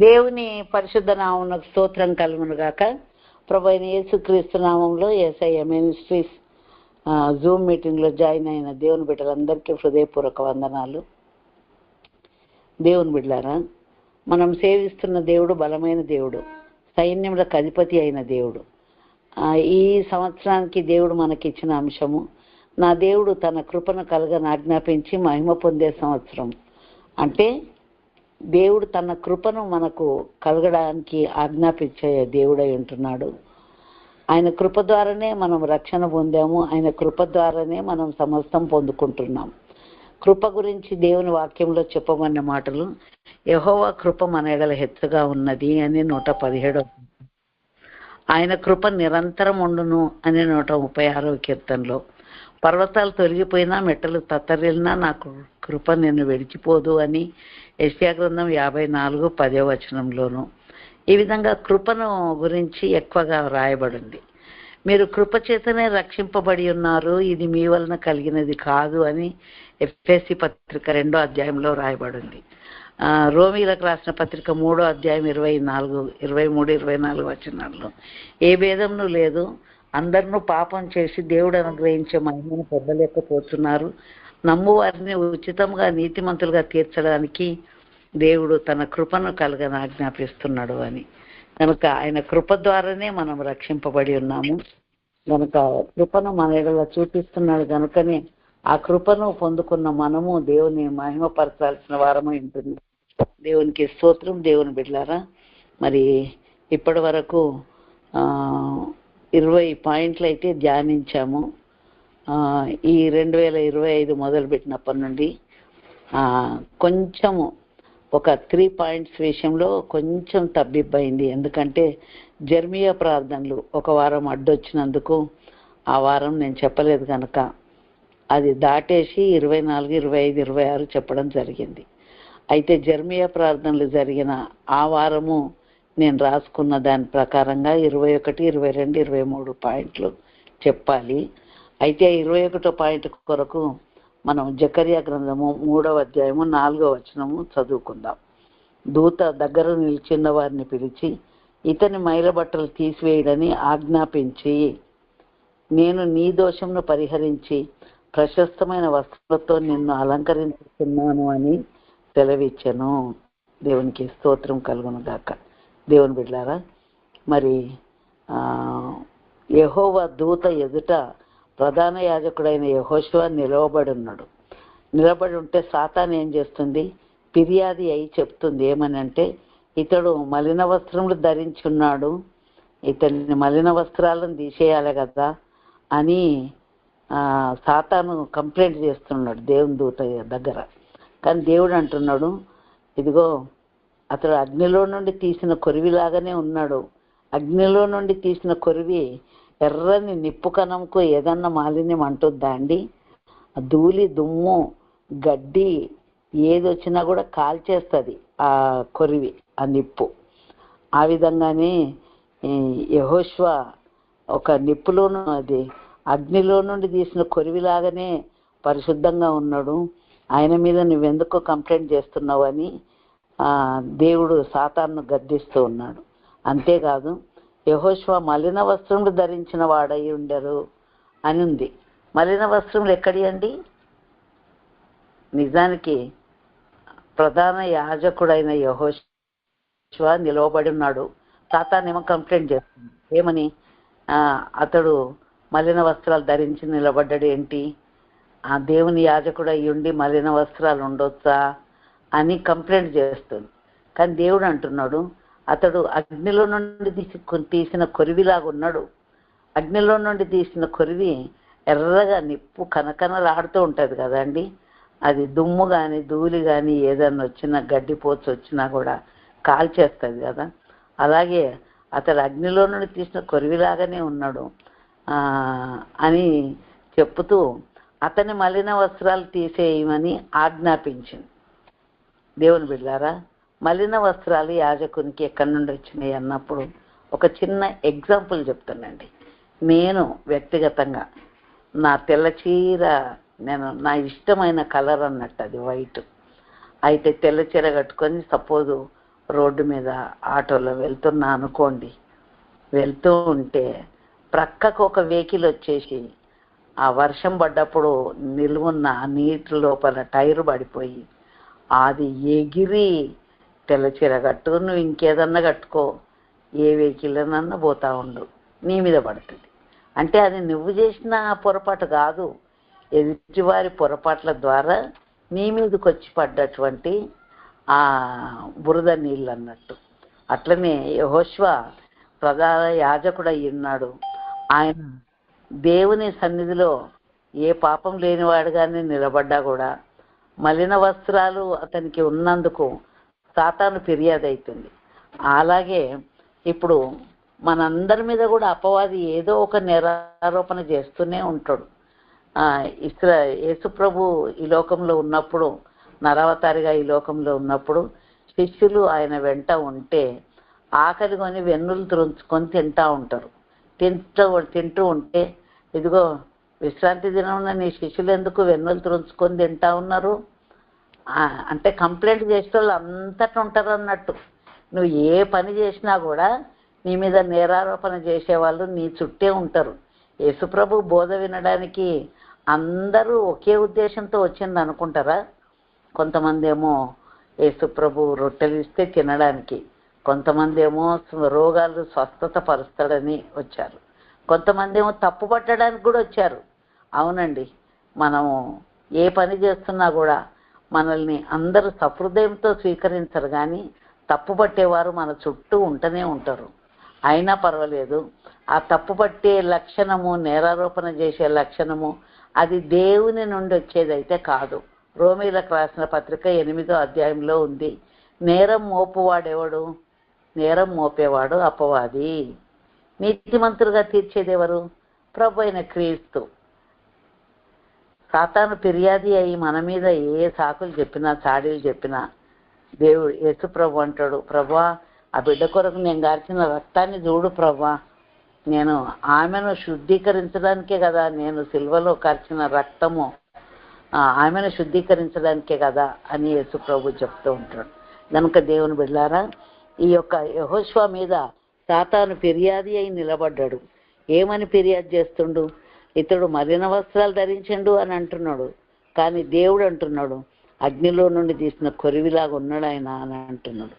దేవుని పరిశుద్ధ నామమునకు స్తోత్రం కలుగును గాక. యేసుక్రీస్తు నామంలో ఎస్ఐ మినిస్ట్రీస్ జూమ్ మీటింగ్లో జాయిన్ అయిన దేవుని బిడ్డలందరికీ హృదయపూర్వక వందనాలు. దేవుని బిడ్డారా మనం సేవిస్తున్న దేవుడు బలమైన దేవుడు సైన్యములకు అధిపతి అయిన దేవుడు. ఈ సంవత్సరానికి దేవుడు మనకిచ్చిన అంశము నా దేవుడు తన కృపను కలగని ఆజ్ఞాపించి మహిమ పొందే సంవత్సరం. అంటే దేవుడు తన కృపను మనకు కలగడానికి ఆజ్ఞాపించే దేవుడై ఉంటున్నాడు. ఆయన కృప ద్వారానే మనం రక్షణ పొందాము. ఆయన కృప ద్వారానే మనం సమస్తం పొందుకుంటున్నాం. కృప గురించి దేవుని వాక్యంలో చెప్పమన్న మాటలు యెహోవా కృప మన ఎడల హెచ్చుగా ఉన్నది అని నూట పదిహేడవ ఆయన కృప నిరంతరం ఉండును అని నూట ముప్పై ఆరవ కీర్తనలో. పర్వతాలు తొలగిపోయినా మెట్టలు తత్తరిల్లినా నాకు కృప నిన్ను విడిచిపోదు అని యెషయా గ్రంథం యాభై నాలుగు పదో వచనంలోను. ఈ విధంగా కృపను గురించి ఎక్కువగా రాయబడింది మీరు కృప చేతనే రక్షింపబడి ఉన్నారు ఇది మీ వలన కలిగినది కాదు అని ఎఫ్ఎస్సి పత్రిక రెండో అధ్యాయంలో రాయబడింది రోమిలకు రాసిన పత్రిక మూడో అధ్యాయం ఇరవై నాలుగు ఇరవై మూడు ఇరవై నాలుగు వచనాల్లో. ఏ భేదంను లేదు అందరినూ పాపం చేసి దేవుడు అనుగ్రహించే మహిమను పొందలేకపోతున్నారు. నమ్మువారిని ఉచితంగా నీతిమంతులుగా తీర్చడానికి దేవుడు తన కృపను కలగని ఆజ్ఞాపిస్తున్నాడు అని. కనుక ఆయన కృప ద్వారానే మనం రక్షింపబడి ఉన్నాము. కనుక కృపను మన ఎడల చూపిస్తున్నాడు కనుకనే ఆ కృపను పొందుకున్న మనము దేవుని మహిమపరచాల్సిన వారమై ఉంటుంది. దేవునికి స్తోత్రం దేవుని బిడ్డారా. మరి ఇప్పటి వరకు ఆ, ఇరవై పాయింట్లు అయితే ధ్యానించాము. ఈ రెండు వేల ఇరవై ఐదు మొదలుపెట్టినప్పటి నుండి కొంచెము ఒక త్రీ పాయింట్స్ విషయంలో కొంచెం తబ్బిబ్బైంది ఎందుకంటే జర్మియా ప్రార్థనలు ఒక వారం అడ్డొచ్చినందుకు ఆ వారం నేను చెప్పలేదు కనుక అది దాటేసి ఇరవై నాలుగు ఇరవై ఐదు ఇరవై ఆరు చెప్పడం జరిగింది. అయితే జర్మియా ప్రార్థనలు జరిగిన ఆ వారము నేను రాసుకున్న దాని ప్రకారంగా ఇరవై ఒకటి ఇరవై రెండు ఇరవై మూడు పాయింట్లు చెప్పాలి. అయితే ఇరవై ఒకటో పాయింట్ కొరకు మనం జకర్యా గ్రంథము మూడవ అధ్యాయము నాలుగవ వచనము చదువుకుందాం. దూత దగ్గర నిలిచిన వారిని పిలిచి ఇతని మైలబట్టలు తీసివేయడని ఆజ్ఞాపించి నేను నీ దోషంను పరిహరించి ప్రశస్తమైన వస్త్రంతో నిన్ను అలంకరించుతున్నాను అని సెలవిచ్చాను. దేవునికి స్తోత్రం కలుగును గాక. దేవుని బిడ్డారా మరి యహోవ దూత ఎదుట ప్రధాన యాజకుడైన యహోశివ నిలవబడి ఉన్నాడు. నిలబడి ఉంటే సాతాన్ ఏం చేస్తుంది? ఫిర్యాది అయి చెప్తుంది. ఏమని అంటే ఇతడు మలిన వస్త్రములు ధరించి ఉన్నాడు. ఇతని మలిన వస్త్రాలను తీసేయాలి కదా అని సాతాను కంప్లైంట్ చేస్తున్నాడు దేవుని దూత దగ్గర. కానీ దేవుడు అంటున్నాడు ఇదిగో అతడు అగ్నిలో నుండి తీసిన కొరివిలాగానే ఉన్నాడు. అగ్నిలో నుండి తీసిన కొరివి ఎర్రని నిప్పు కణంకు ఏదన్నా మాలిన్యం అంటుందా అండి ధూళి దుమ్ము గడ్డి ఏది వచ్చినా కూడా కాల్చేస్తుంది ఆ కొరివి ఆ నిప్పు. ఆ విధంగానే యహోష్వ ఒక నిప్పులోను అది అగ్నిలో నుండి తీసిన కొరివిలాగానే పరిశుద్ధంగా ఉన్నాడు. ఆయన మీద నువ్వెందుకు కంప్లైంట్ చేస్తున్నావు అని దేవుడు సాతాన్ను గద్దిస్తూ ఉన్నాడు. అంతేకాదు యహోష్వ మలిన వస్త్రములు ధరించిన వాడై ఉండరు అని ఉంది. మలిన వస్త్రములు ఎక్కడి అండి? నిజానికి ప్రధాన యాజకుడైన యహోష్వ నిలవబడి ఉన్నాడు. సాతానేమో కంప్లైంట్ చేస్తుంది. ఏమని? అతడు మలిన వస్త్రాలు ధరించి నిలబడ్డాడు ఏంటి? ఆ దేవుని యాజకుడు అయ్యుండి మలిన వస్త్రాలు ఉండొచ్చా? అని కంప్లైంట్ చేస్తుంది. కానీ దేవుడు అంటున్నాడు అతడు అగ్నిలో నుండి తీసి తీసిన కొరివిలాగా ఉన్నాడు. అగ్నిలో నుండి తీసిన కొరివి ఎర్రగా నిప్పు కనకనలాడుతూ ఉంటుంది కదండి అది దుమ్ము కానీ ధూళి కానీ ఏదన్నా వచ్చినా గడ్డిపోచు వచ్చినా కూడా కాల్చేస్తుంది కదా. అలాగే అతడు అగ్నిలో నుండి తీసిన కొరివిలాగానే ఉన్నాడు అని చెప్పుతూ అతని మలిన వస్త్రాలు తీసేయమని ఆజ్ఞాపించింది. దేవుని బిడ్డారా మలిన వస్త్రాలు యాజకునికి ఎక్కడి నుండి వచ్చినాయి అన్నప్పుడు ఒక చిన్న ఎగ్జాంపుల్ చెప్తానండి. నేను వ్యక్తిగతంగా నా తెల్ల చీర నేను నా ఇష్టమైన కలర్ అన్నట్టు అది వైట్. అయితే తెల్ల చీర కట్టుకొని సపోజు రోడ్డు మీద ఆటోలో వెళ్తున్నా అనుకోండి వెళ్తూ ఉంటే ప్రక్కకు ఒక వెహికల్ వచ్చేసి ఆ వర్షం పడ్డప్పుడు నిలువున్న నీటి లోపల టైర్ పడిపోయి అది ఎగిరి తెల్ల చీర కట్టు నువ్వు ఇంకేదన్నా కట్టుకో ఏ వెహికల్లోనన్నా పోతా ఉండు. నీ మీద పడుతుంది. అంటే అది నువ్వు చేసిన పొరపాటు కాదు. ఎదుటివారి పొరపాట్ల ద్వారా నీ మీదకి వచ్చి పడ్డటువంటి ఆ బురద నీళ్ళు అన్నట్టు అట్లనే యహోష్వ ప్రధాన యాజకుడు ఉన్నాడు. ఆయన దేవుని సన్నిధిలో ఏ పాపం లేనివాడుగానే నిలబడ్డా కూడా మలిన వస్త్రాలు అతనికి ఉన్నందుకు సాతాను ఫిర్యాదు అవుతుంది అలాగే ఇప్పుడు మనందరి మీద కూడా అపవాది ఏదో ఒక నిరారోపణ చేస్తూనే ఉంటాడు. ఇస్రా యేసుప్రభు ఈ లోకంలో ఉన్నప్పుడు నరవతారిగా ఈ లోకంలో ఉన్నప్పుడు శిష్యులు ఆయన వెంట ఉంటే ఆకలి కొని వెన్నులు తురుంచుకొని తింటా ఉంటారు. తింటూ తింటూ ఉంటే ఇదిగో విశ్రాంతి దినం నీ శిష్యులు ఎందుకు వెన్నులు త్రుంచుకొని తింటా ఉన్నారు? అంటే కంప్లైంట్ చేసే వాళ్ళు అంతటా ఉంటారు అన్నట్టు. నువ్వు ఏ పని చేసినా కూడా నీ మీద నేరారోపణ చేసేవాళ్ళు నీ చుట్టే ఉంటారు. యేసుప్రభు బోధ వినడానికి అందరూ ఒకే ఉద్దేశంతో వచ్చింది అనుకుంటారా? కొంతమంది ఏమో యేసుప్రభు రొట్టెలు ఇస్తే తినడానికి కొంతమంది ఏమో రోగాలు స్వస్థత పరుస్తాడని వచ్చారు. కొంతమంది ఏమో తప్పు పట్టడానికి కూడా వచ్చారు. అవునండి. మనము ఏ పని చేస్తున్నా కూడా మనల్ని అందరూ సహృదయంతో స్వీకరించరు కానీ తప్పు పట్టేవారు మన చుట్టూ ఉంటూనే ఉంటారు. అయినా పర్వాలేదు. ఆ తప్పు పట్టే లక్షణము నేరారోపణ చేసే లక్షణము అది దేవుని నుండి వచ్చేదైతే కాదు. రోమీలకు రాసిన పత్రిక ఎనిమిదో అధ్యాయంలో ఉంది. నేరం మోపువాడెవడు? నేరం మోపేవాడు అపవాది. నీతిమంతులుగా తీర్చేదెవరు ప్రభు అయిన క్రీస్తు. సాతాను ఫిర్యాది అయి మన మీద ఏ సాకులు చెప్పినా చాడీలు చెప్పినా దేవుడు యేసు ప్రభు అంటాడు ప్రభా ఆ బిడ్డ కొరకు నేను గార్చిన రక్తాన్ని చూడు ప్రభా. నేను ఆమెను శుద్ధీకరించడానికే కదా నేను సిల్వలో కార్చిన రక్తము. ఆమెను శుద్ధీకరించడానికే కదా అని యేసు ప్రభు చెప్తూ ఉంటాడు. కనుక దేవుని బిడ్డారా ఈ యొక్క యహోష్వా మీద సాతాను ఫిర్యాది అయి నిలబడ్డాడు. ఏమని ఫిర్యాదు చేస్తుండు? ఇతడు మలిన వస్త్రాలు ధరించండు అని అంటున్నాడు. కానీ దేవుడు అంటున్నాడు అగ్నిలో నుండి తీసిన కొరివిలాగా ఉన్నాడు ఆయన అని అంటున్నాడు.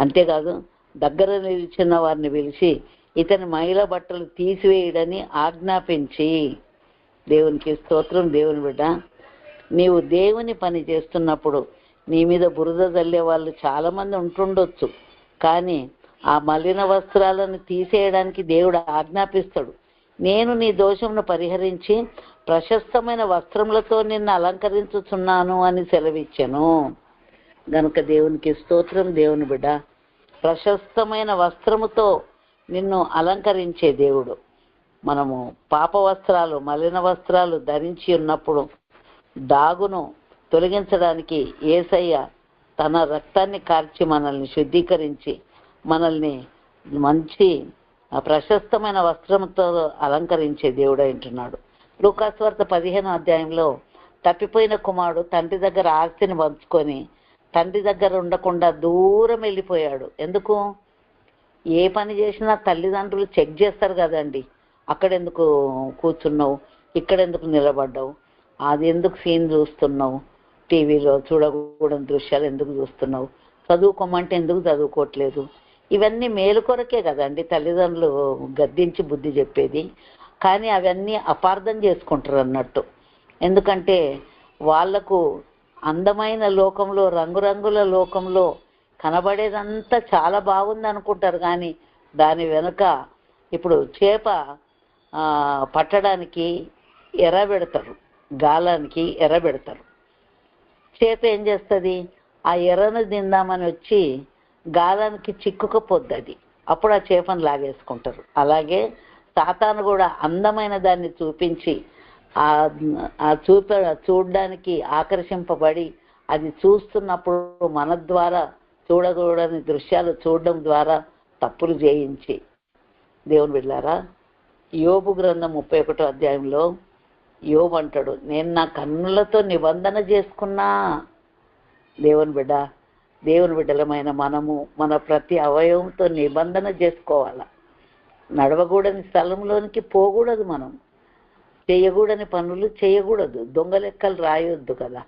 అంతేకాదు దగ్గర నిలిచిన వారిని పిలిచి ఇతని మహిళ బట్టలు తీసివేయడని ఆజ్ఞాపించి. దేవునికి స్తోత్రం దేవుని బిడ్డ. నీవు దేవుని పని చేస్తున్నప్పుడు నీ మీద బురద చల్లే వాళ్ళు చాలామంది ఉంటుండొచ్చు. కానీ ఆ మలిన వస్త్రాలను తీసేయడానికి దేవుడు ఆజ్ఞాపిస్తాడు. నేను నీ దోషమును పరిహరించి ప్రశస్తమైన వస్త్రములతో నిన్ను అలంకరించుచున్నాను అని సెలవిచ్చాను. గనుక దేవునికి స్తోత్రం దేవుని బిడ్డ. ప్రశస్తమైన వస్త్రముతో నిన్ను అలంకరించే దేవుడు. మనము పాప వస్త్రాలు మలిన వస్త్రాలు ధరించి ఉన్నప్పుడు దాగును తొలగించడానికి ఏసయ్య తన రక్తాన్ని కార్చి మనల్ని శుద్ధీకరించి మనల్ని మంచి ప్రశస్తమైన వస్త్రంతో అలంకరించే దేవుడు అంటున్నాడు లూకాస్వార్త పదిహేను అధ్యాయంలో తప్పిపోయిన కుమారుడు తండ్రి దగ్గర ఆస్తిని పంచుకొని తండ్రి దగ్గర ఉండకుండా దూరం వెళ్ళిపోయాడు. ఎందుకు? ఏ పని చేసినా తల్లిదండ్రులు చెక్ చేస్తారు కదండి. అక్కడెందుకు కూర్చున్నావు? ఇక్కడెందుకు నిలబడ్డావు? అది ఎందుకు సీన్ చూస్తున్నావు? టీవీలో చూడకూడని దృశ్యాలు ఎందుకు చూస్తున్నావు? చదువుకోమంటే ఎందుకు చదువుకోవట్లేదు? ఇవన్నీ మేలు కొరకే కదండి తల్లిదండ్రులు గద్దించి బుద్ధి చెప్పేది. కానీ అవన్నీ అపార్థం చేసుకుంటారు అన్నట్టు. ఎందుకంటే వాళ్ళకు అందమైన లోకంలో రంగురంగుల లోకంలో కనబడేదంతా చాలా బాగుంది అనుకుంటారు. కానీ దాని వెనుక ఇప్పుడు చేప పట్టడానికి ఎర్ర పెడతారు. గాలానికి ఎర్ర పెడతారు. చేప ఏం చేస్తుంది? ఆ ఎర్రను తిందామని వచ్చి గాలానికి చిక్కుకపోద్ది అది అప్పుడు ఆ చేపను లాగేసుకుంటారు. అలాగే సాతాను కూడా అందమైన దాన్ని చూపించి ఆ చూప చూడడానికి ఆకర్షింపబడి అది చూస్తున్నప్పుడు మన ద్వారా చూడకూడని దృశ్యాలు చూడడం ద్వారా తప్పులు చేయించి దేవుని బిడ్డారా యోబు గ్రంథం ముప్పై ఒకటో అధ్యాయంలో యోబు అంటాడు నేను నా కన్నులతో నిబంధన చేసుకున్నా. దేవుని బిడ్డ దేవుని బిడ్డలమైన మనము మన ప్రతి అవయవంతో నిబంధన చేసుకోవాలా? నడవకూడని స్థలంలోనికి పోకూడదు మనం. చేయకూడని పనులు చేయకూడదు. దొంగ లెక్కలు రాయొద్దు కదా.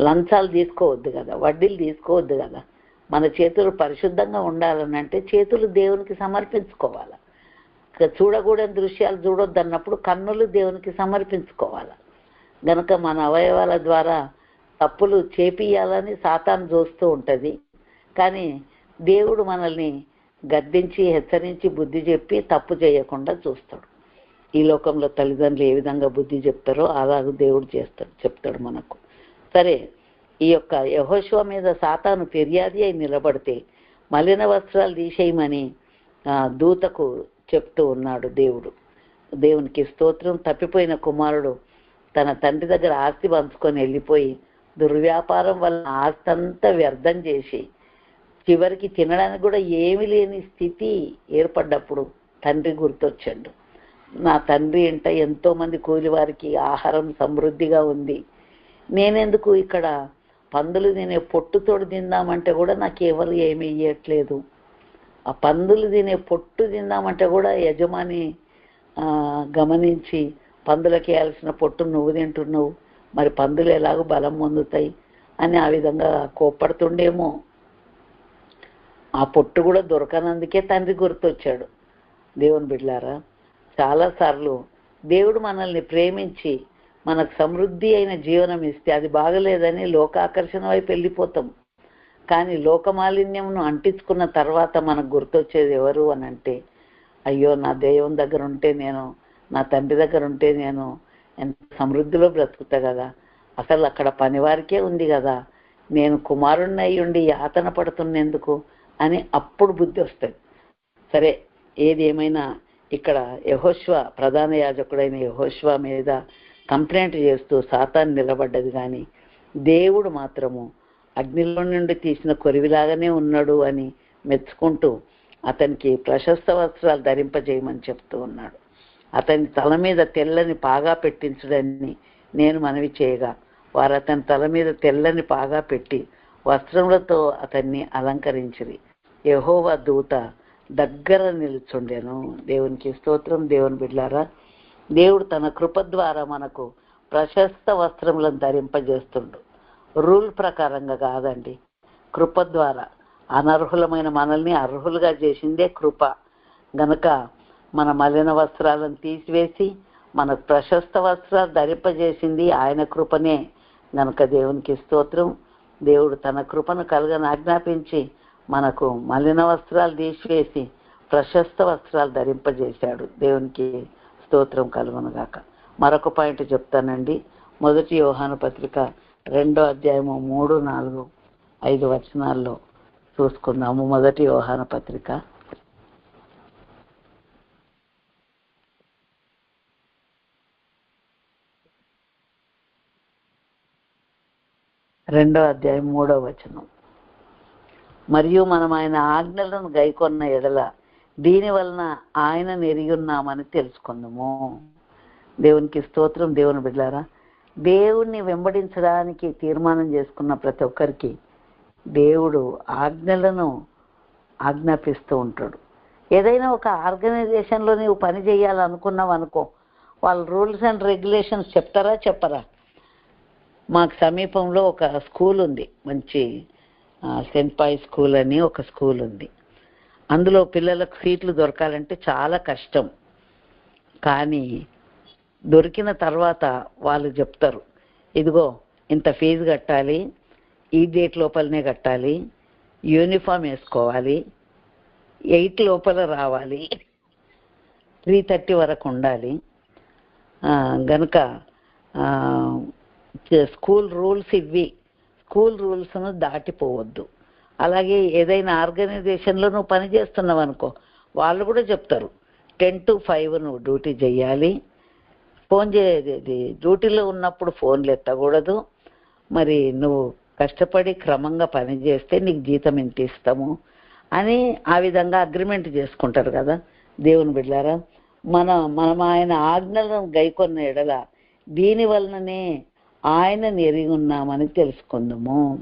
లంచాలు తీసుకోవద్దు కదా. వడ్డీలు తీసుకోవద్దు కదా. మన చేతులు పరిశుద్ధంగా ఉండాలని అంటే చేతులు దేవునికి సమర్పించుకోవాలి? చూడకూడని దృశ్యాలు చూడొద్దు అన్నప్పుడు కన్నులు దేవునికి సమర్పించుకోవాలి? గనక మన అవయవాల ద్వారా తప్పులు చేపియాలని సాతాను చూస్తూ ఉంటుంది. కానీ దేవుడు మనల్ని గద్దించి హెచ్చరించి బుద్ధి చెప్పి తప్పు చేయకుండా చూస్తాడు. ఈ లోకంలో తల్లిదండ్రులు ఏ విధంగా బుద్ధి చెప్తారో అలాగ దేవుడు చేస్తాడు చెప్తాడు మనకు. సరే ఈ యొక్క యహోశివ మీద సాతాను ఫిర్యాది అయి నిలబడితే మలిన వస్త్రాలు తీసేయమని దూతకు చెప్తూ ఉన్నాడు దేవుడు. దేవునికి స్తోత్రం. తప్పిపోయిన కుమారుడు తన తండ్రి దగ్గర ఆస్తి పంచుకొని వెళ్ళిపోయి దుర్వ్యాపారం వల్ల ఆస్తంతా వ్యర్థం చేసి చివరికి తినడానికి కూడా ఏమీ లేని స్థితి ఏర్పడ్డప్పుడు తండ్రి గుర్తొచ్చాడు. నా తండ్రి ఇంట ఎంతోమంది కూలివారికి కూలి వారికి ఆహారం సమృద్ధిగా ఉంది. నేనెందుకు ఇక్కడ? పందులు తినే పొట్టుతోడు తిందామంటే కూడా నాకు ఎవరు ఏమీ ఇవ్వట్లేదు ఆ పందులు తినే పొట్టు తిందామంటే కూడా యజమాని గమనించి పందులకి వేయాల్సిన పొట్టు నువ్వు తింటున్నావు. మరి పందులు ఎలాగో బలం పొందుతాయి అని ఆ విధంగా కోప్పడుతుండేమో. ఆ పొట్టు కూడా దొరకనందుకే తండ్రి గుర్తొచ్చాడు. దేవుని బిడ్లారా చాలాసార్లు దేవుడు మనల్ని ప్రేమించి మనకు సమృద్ధి అయిన జీవనం ఇస్తే అది బాగలేదని లోకాకర్షణ వైపు వెళ్ళిపోతాం. కానీ లోకమాలిన్యంను అంటించుకున్న తర్వాత మనకు గుర్తొచ్చేది ఎవరు అని అంటే అయ్యో నా దేవుని దగ్గర ఉంటే నేను నా తండ్రి దగ్గర ఉంటే నేను ఎంత సమృద్ధిలో బ్రతుకుతా కదా. అసలు అక్కడ పనివారికే ఉంది కదా. నేను కుమారుణ్ణి ఉండి యాతన పడుతున్నందుకు అని అప్పుడు బుద్ధి వస్తుంది. సరే ఏది ఏమైనా ఇక్కడ యహోశ్వ ప్రధాన యాజకుడైన యహోశ్వ మీద కంప్లైంట్ చేస్తూ సాతాన్ నిలబడ్డది కానీ దేవుడు మాత్రము అగ్నిలో నుండి తీసిన కొరివిలాగానే ఉన్నాడు అని మెచ్చుకుంటూ అతనికి ప్రశస్త వస్త్రాలు ధరింపజేయమని చెప్తూ ఉన్నాడు. అతని తల మీద తెల్లని పాగా పెట్టించుడని నేను మనవి చేయగా వారు అతని తల మీద తెల్లని పాగా పెట్టి వస్త్రములతో అతన్ని అలంకరించిరి. యహోవా దూత దగ్గర నిలుచుండెను. దేవునికి స్తోత్రం. దేవుని బిడ్లారా దేవుడు తన కృప ద్వారా మనకు ప్రశస్త వస్త్రములను ధరింపజేస్తుండు. రూల్ ప్రకారంగా కాదండి కృప ద్వారా. అనర్హులమైన మనల్ని అర్హులుగా చేసిందే కృప. గనక మన మలిన వస్త్రాలను తీసివేసి మనకు ప్రశస్త వస్త్రాలు ధరింపజేసింది ఆయన కృపనే. గనక దేవునికి స్తోత్రం. దేవుడు తన కృపను కలగని ఆజ్ఞాపించి మనకు మలిన వస్త్రాలు తీసివేసి ప్రశస్త వస్త్రాలు ధరింపజేశాడు. దేవునికి స్తోత్రం కలుగునుగాక మరొక పాయింట్ చెప్తానండి. మొదటి యోహాను పత్రిక రెండో అధ్యాయము మూడు నాలుగు ఐదు వచనాల్లో చూసుకుందాము. మొదటి యోహాను పత్రిక రెండో అధ్యాయం మూడో వచనం. మరియు మనం ఆయన ఆజ్ఞలను గైకొన్న ఎడల దీని వలన ఆయన ఉన్నామని తెలుసుకుందాము. దేవునికి స్తోత్రం. దేవుని బిడ్డారా దేవుణ్ణి వెంబడించడానికి తీర్మానం చేసుకున్న ప్రతి ఒక్కరికి దేవుడు ఆజ్ఞలను ఆజ్ఞాపిస్తూ ఉంటాడు. ఏదైనా ఒక ఆర్గనైజేషన్లో నీవు పని చేయాలనుకున్నావు అనుకో వాళ్ళ రూల్స్ అండ్ రెగ్యులేషన్స్ చెప్తారా? చెప్పరా? మాకు సమీపంలో ఒక స్కూల్ ఉంది మంచి సెంట్ పాయ్ స్కూల్ అని ఒక స్కూల్ ఉంది. అందులో పిల్లలకు సీట్లు దొరకాలంటే చాలా కష్టం. కానీ దొరికిన తర్వాత వాళ్ళు చెప్తారు ఇదిగో ఇంత ఫీజు కట్టాలి ఈ డేట్ లోపలనే కట్టాలి యూనిఫామ్ వేసుకోవాలి ఎయిట్ లోపల రావాలి త్రీ థర్టీ వరకు ఉండాలి. ఆ, గనుక స్కూల్ రూల్స్ ఇవి స్కూల్ రూల్స్ను దాటిపోవద్దు. అలాగే ఏదైనా ఆర్గనైజేషన్లో నువ్వు పని చేస్తున్నావు అనుకో వాళ్ళు కూడా చెప్తారు టెన్ టు ఫైవ్ నువ్వు డ్యూటీ చేయాలి ఫోన్ చేయది డ్యూటీలో ఉన్నప్పుడు ఫోన్లు ఎత్తకూడదు. మరి నువ్వు కష్టపడి క్రమంగా పని చేస్తే నీకు జీతం ఎంత ఇస్తాము అని ఆ విధంగా అగ్రిమెంట్ చేసుకుంటారు కదా. దేవుని బిడ్డారా మన మనం ఆయన ఆజ్ఞలను గైకొన్న ఎడల దీని వలననే ఆయన ఎరిగి ఉన్నామని తెలుసుకుందాము.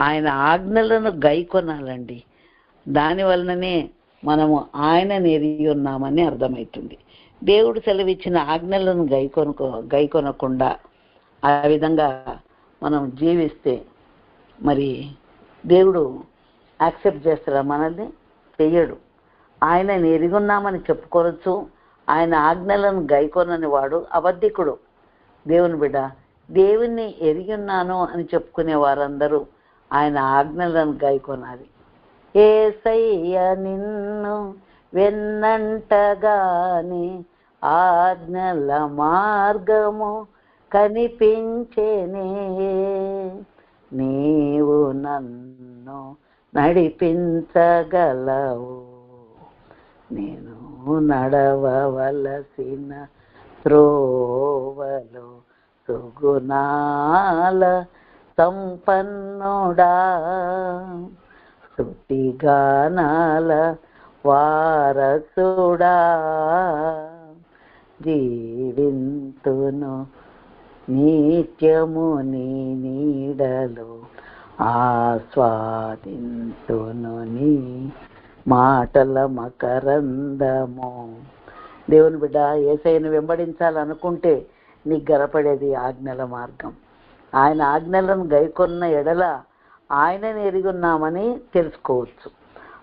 ఆయన ఆజ్ఞలను గైకొనాలండి. దాని వలననే మనము ఆయనని ఎరిగి ఉన్నామని అర్థమవుతుంది దేవుడు సెలవిచ్చిన ఆజ్ఞలను గైకొనుకో గైకొనకుండా ఆ విధంగా మనం జీవిస్తే మరి దేవుడు యాక్సెప్ట్ చేస్తారా మనల్ని? చెయ్యడు. ఆయన ఎరిగున్నామని చెప్పుకోవచ్చు ఆయన ఆజ్ఞలను గైకొనని వాడు అబద్ధికుడు. దేవుని బిడ్డ దేవుణ్ణి ఎరిగిన్నాను అని చెప్పుకునే వారందరూ ఆయన ఆజ్ఞలను గైకొనాలి. ఏసయ్య నిన్ను వెన్నంటగాని ఆజ్ఞల మార్గము కనిపించేనే. నీవు నన్ను నడిపించగలవు. నేను నడవవలసిన త్రోవలో సుగుణాల సంపన్నుడా. శృతిగానాల వారసుడా. జీవింతును నిత్యము నీ నీడలో ఆస్వాదింతును నీ మాటల మకరందము. దేవుని బిడ్డ ఏసైను వెంబడించాలనుకుంటే నీకు గరపడేది ఆజ్ఞల మార్గం. ఆయన ఆజ్ఞలను గైకొన్న ఎడల ఆయనని ఎరిగున్నామని తెలుసుకోవచ్చు.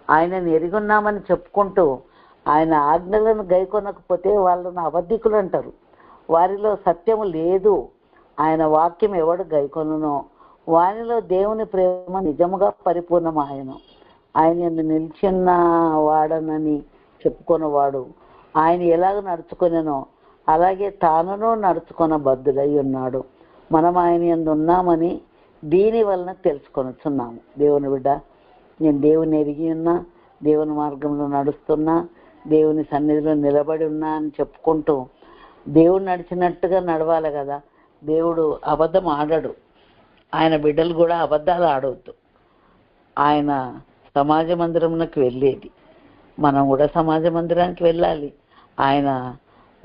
ఆయనని ఎరిగున్నామని చెప్పుకుంటూ ఆయన ఆజ్ఞలను గైకొనకపోతే వాళ్ళను అబద్ధికులు అంటారు. వారిలో సత్యము లేదు. ఆయన వాక్యం ఎవడు గైకొనునో? వానిలో దేవుని ప్రేమ నిజముగా పరిపూర్ణమాయను. ఆయన ఎందు నిలిచిన వాడనని చెప్పుకున్నవాడు ఆయన ఎలాగ నడుచుకునేనో? అలాగే తానును నడుచుకున్న బద్దులై ఉన్నాడు. మనం ఆయన ఎందు ఉన్నామని దీని వలన తెలుసుకొనుచున్నాము. దేవుని బిడ్డ నేను దేవుని ఎరిగి ఉన్నా దేవుని మార్గంలో నడుస్తున్నా దేవుని సన్నిధిలో నిలబడి ఉన్నా అని చెప్పుకుంటూ దేవుడు నడిచినట్టుగా నడవాలి కదా. దేవుడు అబద్ధం ఆడడు. ఆయన బిడ్డలు కూడా అబద్ధాలు ఆడవద్దు ఆయన సమాజ మందిరంలోకి వెళ్ళేది. మనం కూడా సమాజ మందిరానికి వెళ్ళాలి. ఆయన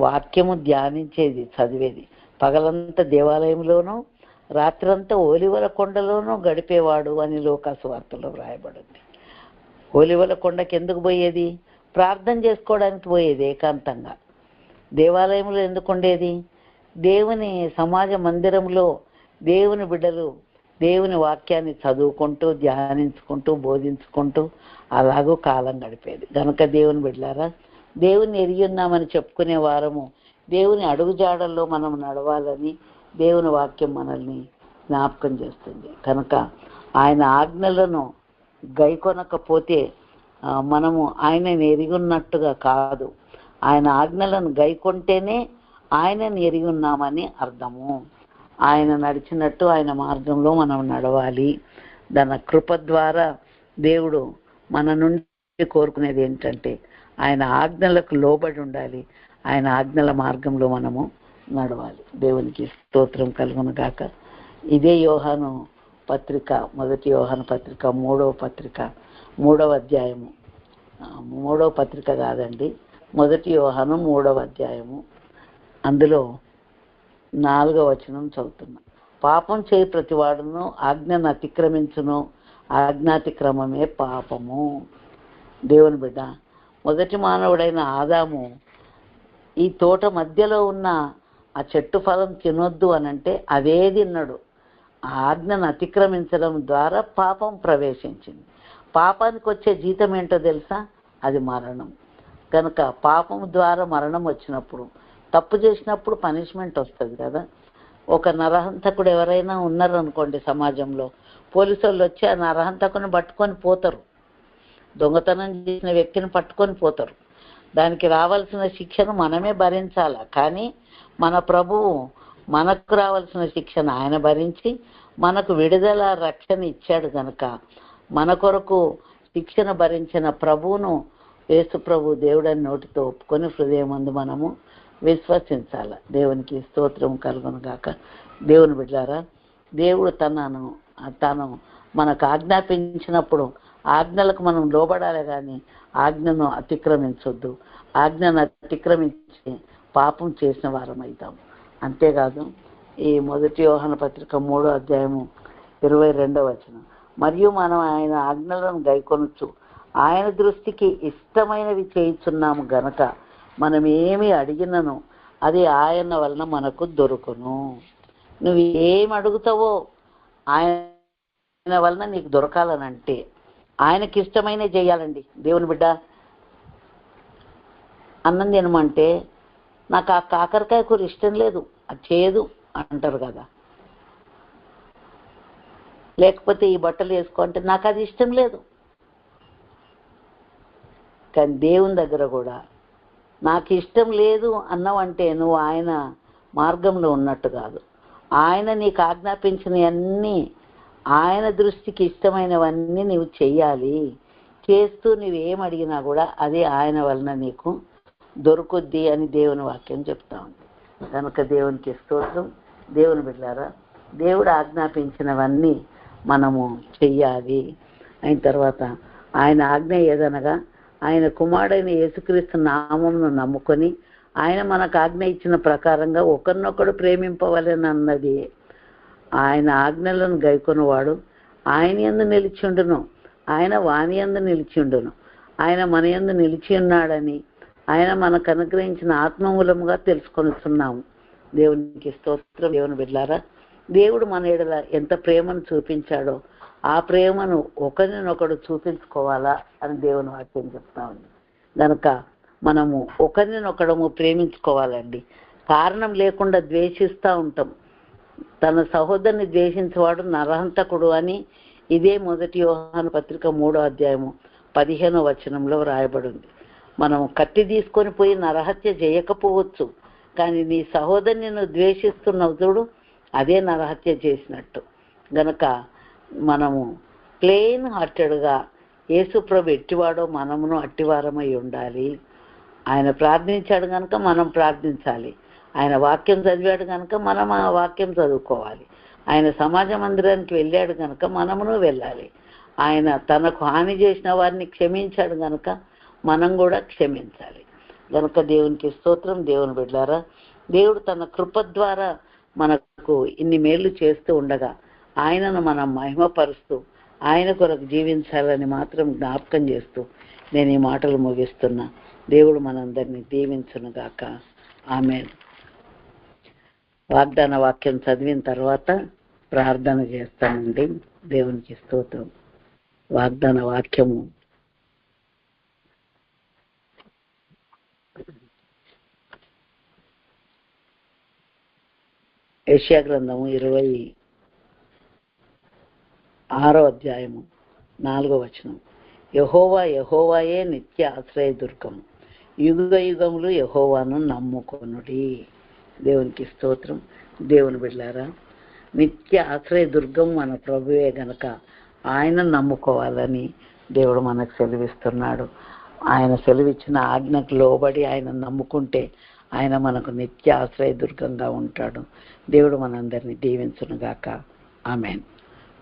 వాక్యము ధ్యానించేది చదివేది. పగలంతా దేవాలయంలోనూ రాత్రంతా ఓలివల కొండలోనూ గడిపేవాడు అని లోకాసు వార్తలో వ్రాయబడింది. ఓలివల కొండకి ఎందుకు పోయేది? ప్రార్థన చేసుకోవడానికి పోయేది ఏకాంతంగా. దేవాలయంలో ఎందుకు ఉండేది? దేవుని సమాజ మందిరంలో దేవుని బిడ్డలు దేవుని వాక్యాన్ని చదువుకుంటూ ధ్యానించుకుంటూ బోధించుకుంటూ అలాగూ కాలం గడిపేది. గనక దేవుని బిడ్డలారా దేవుని ఎరిగి ఉన్నామని చెప్పుకునే వారము. దేవుని అడుగుజాడల్లో మనం నడవాలని దేవుని వాక్యం మనల్ని జ్ఞాపకం చేస్తుంది. కనుక ఆయన ఆజ్ఞలను గైకొనకపోతే మనము ఆయనని ఎరిగి ఉన్నట్టుగా కాదు. ఆయన ఆజ్ఞలను గైకొంటేనే ఆయనని ఎరిగి ఉన్నామని అర్థము. ఆయన నడిచినట్టు ఆయన మార్గంలో మనం నడవాలి. దాని కృప ద్వారా దేవుడు మన నుండి కోరుకునేది ఏంటంటే ఆయన ఆజ్ఞలకు లోబడి ఉండాలి. ఆయన ఆజ్ఞల మార్గంలో మనము నడవాలి. దేవునికి స్తోత్రం కలుగునగాక ఇదే యోహాను పత్రిక మొదటి యోహాను పత్రిక మూడవ పత్రిక మూడవ అధ్యాయము. మూడవ పత్రిక కాదండి. మొదటి యోహాను మూడవ అధ్యాయము. అందులో నాలుగవ వచనం చదువుతున్నా. పాపం చేయి ప్రతివాడును ఆజ్ఞను అతిక్రమించును. ఆజ్ఞాతిక్రమమే పాపము. దేవుని బిడ్డ మొదటి మానవుడైన ఆదాము ఈ తోట మధ్యలో ఉన్న ఆ చెట్టు ఫలం తినొద్దు అని అంటే అదే తిన్నాడు. ఆ ఆజ్ఞను అతిక్రమించడం ద్వారా పాపం ప్రవేశించింది. పాపానికి వచ్చే జీతం ఏంటో తెలుసా? అది మరణం. కనుక పాపం ద్వారా మరణం వచ్చినప్పుడు తప్పు చేసినప్పుడు పనిష్మెంట్ వస్తుంది కదా. ఒక నరహంతకుడు ఎవరైనా ఉన్నారు అనుకోండి సమాజంలో పోలీసు వాళ్ళు వచ్చి ఆ నరహంతకుని పట్టుకొని పోతారు. దొంగతనం చేసిన వ్యక్తిని పట్టుకొని పోతారు. దానికి రావాల్సిన శిక్షను మనమే భరించాల? కానీ మన ప్రభువు మనకు రావాల్సిన శిక్షను ఆయన భరించి మనకు విడుదల రక్షణ ఇచ్చాడు గనక మన కొరకు శిక్షణ భరించిన ప్రభువును యేసు ప్రభు దేవుడని నోటితో ఒప్పుకొని హృదయం ముందు మనము విశ్వసించాల? దేవునికి స్తోత్రం కలుగును గాక. దేవుని బిడ్డారా దేవుడు తనను తను మనకు ఆజ్ఞాపించినప్పుడు ఆజ్ఞలకు మనం లోబడాలి కానీ ఆజ్ఞను అతిక్రమించొద్దు. ఆజ్ఞను అతిక్రమించి పాపం చేసిన వారం అవుతాం అంతేకాదు ఈ మొదటి యోహన పత్రిక మూడో అధ్యాయము ఇరవై రెండవ వచనం. మరియు మనం ఆయన ఆజ్ఞలను గైకొనొచ్చు ఆయన దృష్టికి ఇష్టమైనవి చేయుచున్నాము గనక మనం ఏమి అడిగినను అది ఆయన వలన మనకు దొరుకును. నువ్వు ఏం అడుగుతావో ఆయన వలన నీకు దొరకాలనంటే ఆయనకి ఇష్టమైన చేయాలండి. దేవుని బిడ్డ అన్నం తినమంటే నాకు ఆ కాకరకాయ కూర ఇష్టం లేదు అది చేయదు అంటారు కదా. లేకపోతే ఈ బట్టలు వేసుకుంటే నాకు అది ఇష్టం లేదు. కానీ దేవుని దగ్గర కూడా నాకు ఇష్టం లేదు అన్నవంటే నువ్వు ఆయన మార్గంలో ఉన్నట్టు కాదు. ఆయన నీకు ఆజ్ఞాపించినవన్నీ ఆయన దృష్టికి ఇష్టమైనవన్నీ నువ్వు చెయ్యాలి. చేస్తూ నువ్వేం అడిగినా కూడా అది ఆయన వలన నీకు దొరుకుద్ది అని దేవుని వాక్యం చెప్తా ఉంది. కనుక దేవునికి స్తోత్రం. దేవుని బిడ్డారా దేవుడు ఆజ్ఞాపించినవన్నీ మనము చెయ్యాలి. అయిన తర్వాత ఆయన ఆజ్ఞ ఏదనగా ఆయన కుమారుడైన యేసుక్రీస్తు నామంను నమ్ముకొని ఆయన మనకు ఆజ్ఞ ఇచ్చిన ప్రకారంగా ఒకరినొకడు ప్రేమింపవలనన్నది ఆయన ఆజ్ఞలను గైకొనివాడు. ఆయన ఎందు నిలిచిండును. ఆయన వాణి ఎందు నిలిచిండును. ఆయన మన ఎందు నిలిచి ఉన్నాడని ఆయన మనకు అనుగ్రహించిన ఆత్మమూలముగా తెలుసుకొనిస్తున్నాము దేవునికి స్తోత్రం. దేవుని బిడ్డారా దేవుడు మన ఎడల ఎంత ప్రేమను చూపించాడో ఆ ప్రేమను ఒకరినొకడు చూపించుకోవాలా అని దేవుని వాక్యం చెప్తా ఉంది. కనుక మనము ఒకరినొకడము ప్రేమించుకోవాలండి. కారణం లేకుండా ద్వేషిస్తూ ఉంటాం. తన సహోదరుని ద్వేషించేవాడు నరహంతకుడు అని ఇదే మొదటి యోహాను పత్రిక మూడో అధ్యాయము పదిహేనో వచనంలో రాయబడింది మనం కత్తి తీసుకొని పోయి నరహత్య చేయకపోవచ్చు కానీ నీ సహోదరుని నువ్వు ద్వేషిస్తున్నావు చూడు అదే నరహత్య చేసినట్టు. గనక మనము ప్లెయిన్ హార్టెడ్గా యేసుప్రభు ఎట్టివాడో మనమును అట్టివారమై ఉండాలి. ఆయన ప్రార్థించాడు కనుక మనం ప్రార్థించాలి. ఆయన వాక్యం చదివాడు కనుక మనం ఆ వాక్యం చదువుకోవాలి. ఆయన సమాజ మందిరానికి వెళ్ళాడు కనుక మనమును వెళ్ళాలి. ఆయన తనకు హాని చేసిన వారిని క్షమించాడు కనుక మనం కూడా క్షమించాలి. కనుక దేవునికి స్తోత్రం దేవుని బిడ్డారా దేవుడు తన కృప ద్వారా మనకు ఇన్ని మేళ్ళు చేస్తూ ఉండగా ఆయనను మనం మహిమపరుస్తూ ఆయన కొరకు జీవించాలని మాత్రం జ్ఞాపకం చేస్తూ నేను ఈ మాటలు ముగిస్తున్నా. దేవుడు మనందరినీ దీవించునుగాక. ఆమె వాగ్దాన వాక్యం చదివిన తర్వాత ప్రార్థన చేస్తానండి. దేవునికి స్తోత్రం. వాగ్దాన వాక్యము. యెషయా గ్రంథము ఇరవై ఆరో అధ్యాయము నాలుగో వచనం. యహోవా యహోవాయే నిత్య ఆశ్రయ దుర్గము. యుగ యుగములు యహోవాను నమ్ముకొనుడి. దేవునికి స్తోత్రం. దేవుని బిడ్డారా నిత్య ఆశ్రయ దుర్గం మన ప్రభువే గనక ఆయన నమ్ముకోవాలని దేవుడు మనకు సెలవిస్తున్నాడు. ఆయన సెలవిచ్చిన ఆజ్ఞకు లోబడి ఆయన నమ్ముకుంటే ఆయన మనకు నిత్య ఆశ్రయ దుర్గంగా ఉంటాడు. దేవుడు మనందరినీ దీవించునుగాక. ఆమెన్.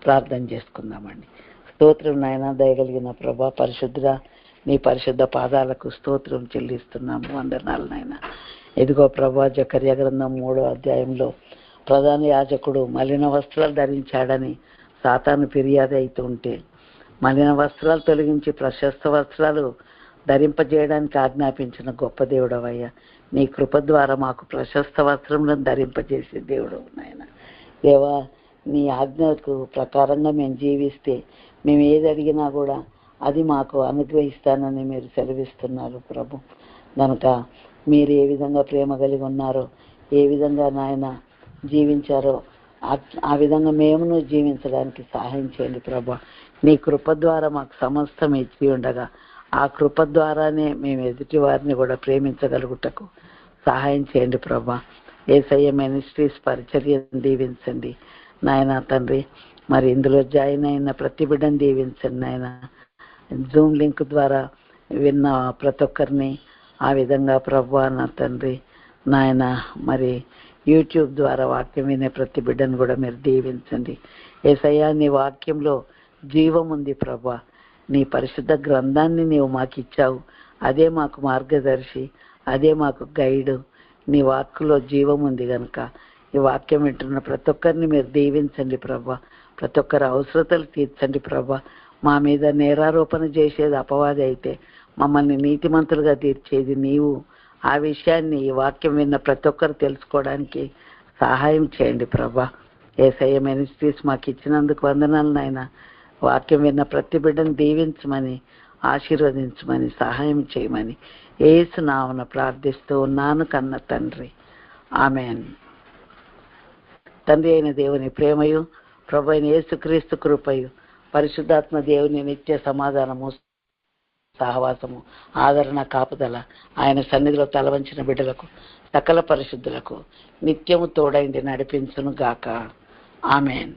ప్రార్థన చేసుకుందామండి. స్తోత్రం నాయన దయగలిగిన ప్రభా పరిశుద్ధ నీ పరిశుద్ధ పాదాలకు స్తోత్రం చెల్లిస్తున్నాము వందనాలు నాయన. ఇదిగో ప్రభా జకర్య గ్రంథం మూడో అధ్యాయంలో ప్రధాన యాజకుడు మలిన వస్త్రాలు ధరించాడని సాతాను ఫిర్యాదు అవుతుంటే మలిన వస్త్రాలు తొలగించి ప్రశస్త వస్త్రాలు ధరింపజేయడానికి ఆజ్ఞాపించిన గొప్ప దేవుడవయ్యా నీ కృప ద్వారా మాకు ప్రశస్త వస్త్రములను ధరింపజేసే దేవుడు నాయన. దేవా నీ ఆజ్ఞకు ప్రకారంగా మేము జీవిస్తే మేము ఏది అడిగినా కూడా అది మాకు అనుగ్రహిస్తానని మీరు సెలవిస్తున్నారు ప్రభు. కనుక మీరు ఏ విధంగా ప్రేమ కలిగి ఉన్నారో ఏ విధంగా నాయన జీవించారో ఆ- విధంగా మేమును జీవించడానికి సహాయం చేయండి ప్రభా. నీ కృప ద్వారా మాకు సమస్తం ఇచ్చి ఉండగా ఆ కృప ద్వారానే మేము ఎదుటి వారిని కూడా ప్రేమించగలుగుటకు సహాయం చేయండి ప్రభా. ఏసయ్య మినిస్ట్రీస్ పరిచర్యను దీవించండి. నాయన తండ్రి మరి ఇందులో జాయిన్ అయిన ప్రతి బిడ్డను దీవించండి నాయన. జూమ్ లింక్ ద్వారా విన్న ప్రతి ఒక్కరిని ఆ విధంగా ప్రభు నా తండ్రి నాయన మరి యూట్యూబ్ ద్వారా వాక్యం వినే ప్రతి బిడ్డను కూడా మీరు దీవించండి. ఏసయ్యా నీ వాక్యంలో జీవం ఉంది ప్రభా. నీ పరిశుద్ధ గ్రంథాన్ని నీవు మాకు ఇచ్చావు. అదే మాకు మార్గదర్శి అదే మాకు గైడు. నీ వాక్కులో జీవం ఉంది కనుక ఈ వాక్యం వింటున్న ప్రతి ఒక్కరిని మీరు దీవించండి ప్రభా. ప్రతి ఒక్కరి అవసరతలు తీర్చండి ప్రభా. మా మీద నేరారోపణ చేసేది అపవాది అయితే మమ్మల్ని నీతిమంతులుగా తీర్చేది నీవు. ఆ విషయాన్ని ఈ వాక్యం విన్న ప్రతి ఒక్కరు తెలుసుకోవడానికి సహాయం చేయండి ప్రభా. ఏసయ్య మినిస్ట్రీస్ మాకు ఇచ్చినందుకు వందనాలు నాయన. వాక్యం విన్న ప్రతి బిడ్డను దీవించమని ఆశీర్వదించమని సహాయం చేయమని ఏసు నామన ప్రార్థిస్తూ ఉన్నాను కన్న తండ్రి. ఆమెన్. తండ్రి అయిన దేవుని ప్రేమయు ప్రభు అయిన యేసుక్రీస్తు కృపయు పరిశుద్ధాత్మ దేవుని నిత్య సమాధానము సహవాసము ఆదరణ కాపుదల ఆయన సన్నిధిలో తలవంచిన బిడ్డలకు సకల పరిశుద్ధులకు నిత్యము తోడైంది నడిపించును గాక ఆమెన్.